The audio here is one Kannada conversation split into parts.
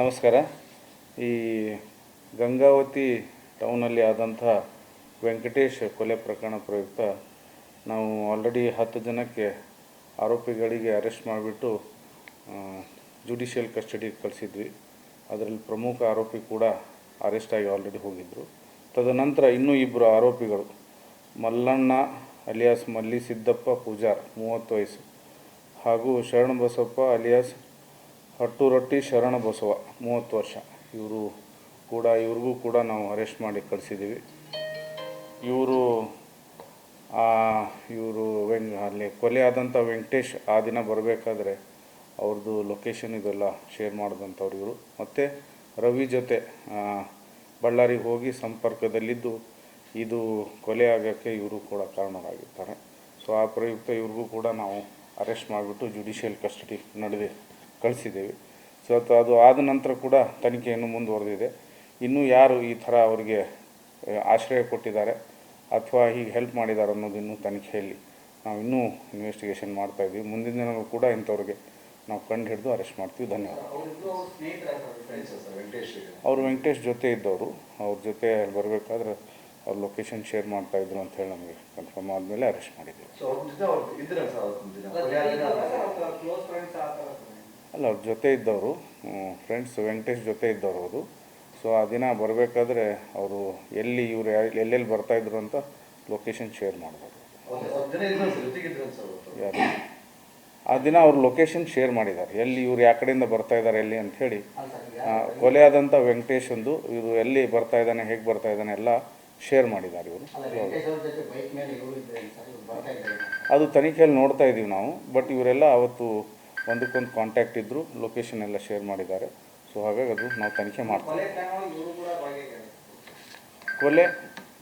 ನಮಸ್ಕಾರ. ಈ ಗಂಗಾವತಿ ಟೌನಲ್ಲಿ ಆದಂಥ ವೆಂಕಟೇಶ್ ಕೊಲೆ ಪ್ರಕರಣ ಪ್ರಯುಕ್ತ ನಾವು ಆಲ್ರೆಡಿ ಹತ್ತು ಜನಕ್ಕೆ ಆರೋಪಿಗಳಿಗೆ ಅರೆಸ್ಟ್ ಮಾಡಿಬಿಟ್ಟು ಜುಡಿಷಿಯಲ್ ಕಸ್ಟಡಿಗೆ ಕಳಿಸಿದ್ವಿ. ಅದರಲ್ಲಿ ಪ್ರಮುಖ ಆರೋಪಿ ಕೂಡ ಅರೆಸ್ಟ್ ಆಗಿ ಆಲ್ರೆಡಿ ಹೋಗಿದ್ದರು ತದನಂತರ ಇನ್ನೂ ಇಬ್ಬರು ಆರೋಪಿಗಳು, ಮಲ್ಲಣ್ಣ ಅಲಿಯಾಸ್ ಮಲ್ಲಿ ಸಿದ್ದಪ್ಪ ಪೂಜಾರ್, ಮೂವತ್ತು ವಯಸ್ಸು, ಹಾಗೂ ಶರಣ ಬಸಪ್ಪ ಅಲಿಯಾಸ್ ಹಟ್ಟುರೊಟ್ಟಿ ಶರಣ ಬಸವ, ಮೂವತ್ತು ವರ್ಷ. ಇವರು ಕೂಡ, ಇವ್ರಿಗೂ ಕೂಡ ನಾವು ಅರೆಸ್ಟ್ ಮಾಡಿ ಕಳಿಸಿದ್ದೀವಿ ಇವರು ಇವರು ವೆಂ ಅಲ್ಲಿ ಕೊಲೆ ಆದಂಥ ವೆಂಕಟೇಶ್ ಆ ದಿನ ಬರಬೇಕಾದ್ರೆ ಅವ್ರದ್ದು ಲೊಕೇಶನ್ ಇದೆಲ್ಲ ಶೇರ್ ಮಾಡಿದಂಥವ್ರು ಇವರು. ಮತ್ತು ರವಿ ಜೊತೆ ಬಳ್ಳಾರಿಗೆ ಹೋಗಿ ಸಂಪರ್ಕದಲ್ಲಿದ್ದು ಇದು ಕೊಲೆ ಆಗೋಕ್ಕೆ ಇವರು ಕೂಡ ಕಾರಣರಾಗಿರ್ತಾರೆ. ಸೊ ಆ ಪ್ರಯುಕ್ತ ಇವ್ರಿಗೂ ಕೂಡ ನಾವು ಅರೆಸ್ಟ್ ಮಾಡಿಬಿಟ್ಟು ಜುಡಿಷಿಯಲ್ ಕಸ್ಟಡಿ ನಡೆದಿ ಕಳಿಸಿದ್ದೇವೆ. ಸೊ ಅದು ಅದು ಆದ ನಂತರ ಕೂಡ ತನಿಖೆಯನ್ನು ಮುಂದುವರೆದಿದೆ. ಇನ್ನೂ ಯಾರು ಈ ಥರ ಅವರಿಗೆ ಆಶ್ರಯ ಕೊಟ್ಟಿದ್ದಾರೆ ಅಥವಾ ಹೀಗೆ ಹೆಲ್ಪ್ ಮಾಡಿದ್ದಾರೆ ಅನ್ನೋದು ಇನ್ನೂ ತನಿಖೆಯಲ್ಲಿ ನಾವು ಇನ್ನೂ ಇನ್ವೆಸ್ಟಿಗೇಷನ್ ಮಾಡ್ತಾ ಇದ್ದೀವಿ. ಮುಂದಿನ ದಿನಗಳು ಕೂಡ ಇಂಥವ್ರಿಗೆ ನಾವು ಕಂಡು ಹಿಡಿದು ಅರೆಸ್ಟ್ ಮಾಡ್ತೀವಿ. ಧನ್ಯವಾದ. ಅವರು ವೆಂಕಟೇಶ್ ಜೊತೆ ಇದ್ದವರು. ಅವ್ರ ಜೊತೆ ಬರಬೇಕಾದ್ರೆ ಅವ್ರ ಲೊಕೇಶನ್ ಶೇರ್ ಮಾಡ್ತಾ ಇದ್ರು ಅಂತ ಹೇಳಿ ನಮಗೆ ಕನ್ಫರ್ಮ್ ಆದಮೇಲೆ ಅರೆಸ್ಟ್ ಮಾಡಿದ್ದೀವಿ. ಅಲ್ಲ ಅವ್ರ ಜೊತೆ ಇದ್ದವರು ಫ್ರೆಂಡ್ಸ್ ವೆಂಕಟೇಶ್ ಜೊತೆ ಇದ್ದವರು ಅವರು. ಸೊ ಆ ದಿನ ಬರಬೇಕಾದ್ರೆ ಅವರು ಎಲ್ಲಿ ಇವರು ಎಲ್ಲೆಲ್ಲಿ ಬರ್ತಾಯಿದ್ರು ಅಂತ ಲೊಕೇಶನ್ ಶೇರ್ ಮಾಡ್ಬೋದು. ಯಾರು? ಆ ದಿನ ಅವ್ರ ಲೊಕೇಶನ್ ಶೇರ್ ಮಾಡಿದ್ದಾರೆ. ಎಲ್ಲಿ ಇವ್ರು ಯಾವ ಕಡೆಯಿಂದ ಬರ್ತಾ ಇದ್ದಾರೆ ಎಲ್ಲಿ ಅಂತ ಹೇಳಿ. ಕೊಲೆ ಆದಂಥ ವೆಂಕಟೇಶ್ ಒಂದು ಇವರು ಎಲ್ಲಿ ಬರ್ತಾ ಇದ್ದಾನೆ ಹೇಗೆ ಬರ್ತಾ ಇದ್ದಾನೆ ಎಲ್ಲ ಶೇರ್ ಮಾಡಿದ್ದಾರೆ ಇವರು. ಅದು ತನಿಖೆಯಲ್ಲಿ ನೋಡ್ತಾ ಇದ್ದೀವಿ ನಾವು ಬಟ್ ಇವರೆಲ್ಲ ಅವತ್ತು ಒಂದಕ್ಕೊಂದು ಕಾಂಟ್ಯಾಕ್ಟ್ ಇದ್ದರು ಲೊಕೇಶನ್ ಎಲ್ಲ ಶೇರ್ ಮಾಡಿದ್ದಾರೆ. ಸೊ ಹಾಗಾಗಿ ಅದು ನಾವು ತನಿಖೆ ಮಾಡ್ತೀವಿ. ಕೊಲೆ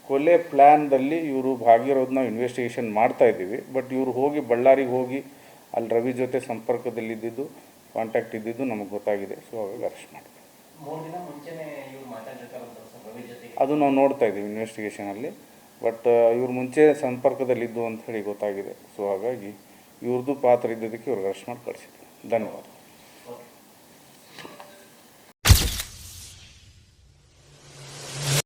ಕೊಲೆ ಪ್ಲ್ಯಾನ್ದಲ್ಲಿ ಇವರು ಭಾಗಿರೋದು ನಾವು ಇನ್ವೆಸ್ಟಿಗೇಷನ್ ಮಾಡ್ತಾ ಇದ್ದೀವಿ. ಬಟ್ ಇವರು ಹೋಗಿ ಬಳ್ಳಾರಿಗೆ ಹೋಗಿ ಅಲ್ಲಿ ರವಿ ಜೊತೆ ಸಂಪರ್ಕದಲ್ಲಿದ್ದಿದ್ದು ಕಾಂಟ್ಯಾಕ್ಟ್ ಇದ್ದಿದ್ದು ನಮಗೆ ಗೊತ್ತಾಗಿದೆ. ಸೊ ಹಾಗಾಗಿ ಅರೆಸ್ಟ್ ಮಾಡ್ತೀವಿ. ಅದು ನಾವು ನೋಡ್ತಾ ಇದ್ದೀವಿ ಇನ್ವೆಸ್ಟಿಗೇಷನಲ್ಲಿ ಬಟ್ ಇವ್ರ ಮುಂಚೆ ಸಂಪರ್ಕದಲ್ಲಿದ್ದು ಅಂತ ಹೇಳಿ ಗೊತ್ತಾಗಿದೆ. ಸೊ ಹಾಗಾಗಿ ಇವ್ರದ್ದು ಪಾತ್ರ ಇದ್ದಿದ್ದಕ್ಕೆ ಇವ್ರಿಗೆ ಅರೆಸ್ಟ್ ಮಾಡಿ ಕಳಿಸಿದ್ವಿ ಧನ್ಯವಾದ.